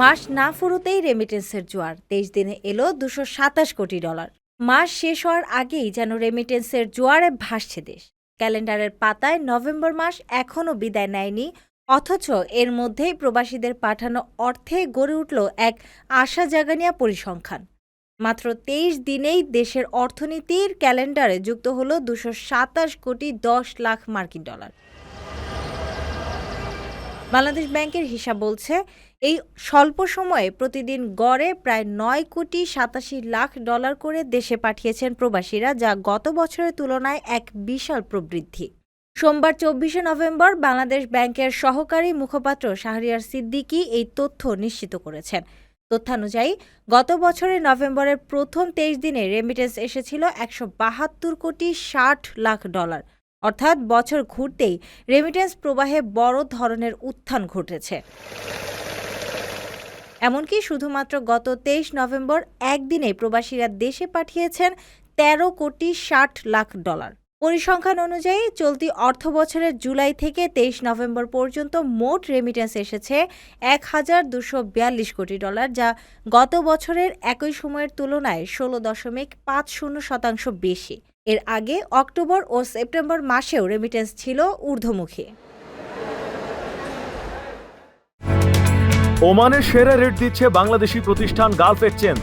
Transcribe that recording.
মাস না ফুরোতেই রেমিটেন্সের জোয়ার। তেইশ দিনে এলো দুশো সাতাশ কোটি ডলার মাস শেষ হওয়ার আগেই যেন রেমিটেন্সের জোয়ারে ভাসছে দেশ। ক্যালেন্ডারের পাতায় নভেম্বর মাস এখনও বিদায় নেয়নি, অথচ এর মধ্যেই প্রবাসীদের পাঠানো অর্থে গড়ে উঠল এক আশা জাগানিয়া পরিসংখ্যান। মাত্র তেইশ দিনেই দেশের অর্থনীতির ক্যালেন্ডারে যুক্ত হলো দুশো সাতাশ কোটি দশ লাখ মার্কিন ডলার। বাংলাদেশ ব্যাংকের হিসাব বলছে, এই স্বল্প সময়ে প্রতিদিন গড়ে প্রায় নয় কোটি সাতাশি লাখ ডলার করে দেশে পাঠিয়েছেন প্রবাসীরা, যা গত বছরের তুলনায় এক বিশাল প্রবৃদ্ধি। সোমবার চব্বিশে নভেম্বর বাংলাদেশ ব্যাংকের সহকারী মুখপাত্র শাহরিয়ার সিদ্দিকি এই তথ্য নিশ্চিত করেছেন। তথ্যানুযায়ী, গত বছরের নভেম্বরের প্রথম তেইশ দিনে রেমিটেন্স এসেছিল একশো বাহাত্তর কোটি ষাট লাখ ডলার। অর্থাৎ বছর ঘুরতেই রেমিটেন্স প্রবাহে বড় ধরনের উত্থান ঘটেছে। এমনকি শুধুমাত্র গত তেইশ নভেম্বর একদিনে প্রবাসীরা দেশে পাঠিয়েছেন তেরো কোটি ষাট লাখ ডলার। পরিসংখ্যান অনুযায়ী চলতি অর্থ বছরের জুলাই থেকে তেইশ নভেম্বর পর্যন্ত মোট রেমিটেন্স এসেছে এক হাজার দুশো বিয়াল্লিশ কোটি ডলার যা গত বছরের একই সময়ের তুলনায় ষোলো দশমিক পাঁচ শূন্য শতাংশ বেশি। এর আগে অক্টোবর ও সেপ্টেম্বর মাসেও রেমিটেন্স ছিল ঊর্ধ্বমুখী। ওমানের সেরা রেট দিচ্ছে বাংলাদেশি প্রতিষ্ঠান গালফ এক্সচেঞ্জ